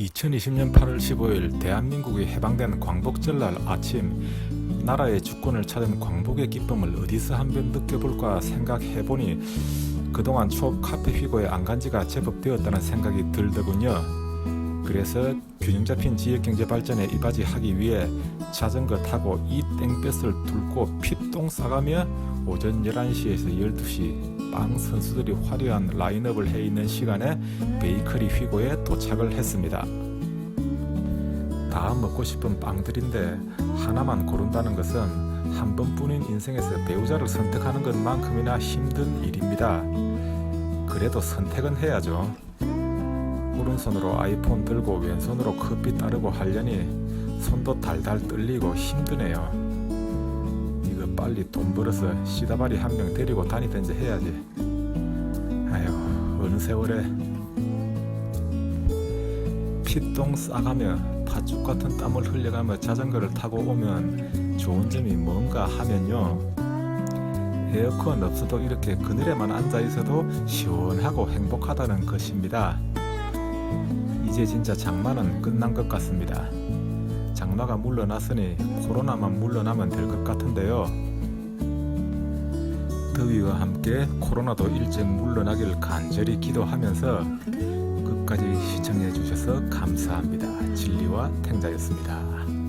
2020년 8월 15일 대한민국이 해방된 광복절 날 아침 나라의 주권을 찾은 광복의 기쁨을 어디서 한번 느껴볼까 생각해보니 그동안 추억 카페 휘고에 안 간 지가 제법 되었다는 생각이 들더군요. 그래서 균형 잡힌 지역경제 발전에 이바지하기 위해 자전거 타고 이 땡볕을 뚫고 피똥 싸가며 오전 11시에서 12시 빵 선수들이 화려한 라인업을 해 있는 시간에 베이커리 휘고에 도착을 했습니다. 다 먹고 싶은 빵들인데 하나만 고른다는 것은 한 번뿐인 인생에서 배우자를 선택하는 것만큼이나 힘든 일입니다. 그래도 선택은 해야죠. 오른손으로 아이폰 들고 왼손으로 커피 따르고 하려니 손도 달달 떨리고 힘드네요. 이거 빨리 돈 벌어서 시다발이 한 명 데리고 다니든지 해야지. 아휴 어느 세월에 피똥 싸가며 팥죽 같은 땀을 흘려가며 자전거를 타고 오면 좋은 점이 뭔가 하면요. 에어컨 없어도 이렇게 그늘에만 앉아 있어도 시원하고 행복하다는 것입니다. 이제 진짜 장마는 끝난 것 같습니다. 장마가 물러났으니 코로나만 물러나면 될 것 같은데요. 더위와 함께 코로나도 일찍 물러나길 간절히 기도하면서 끝까지 시청해 주셔서 감사합니다. 진리와 탱자였습니다.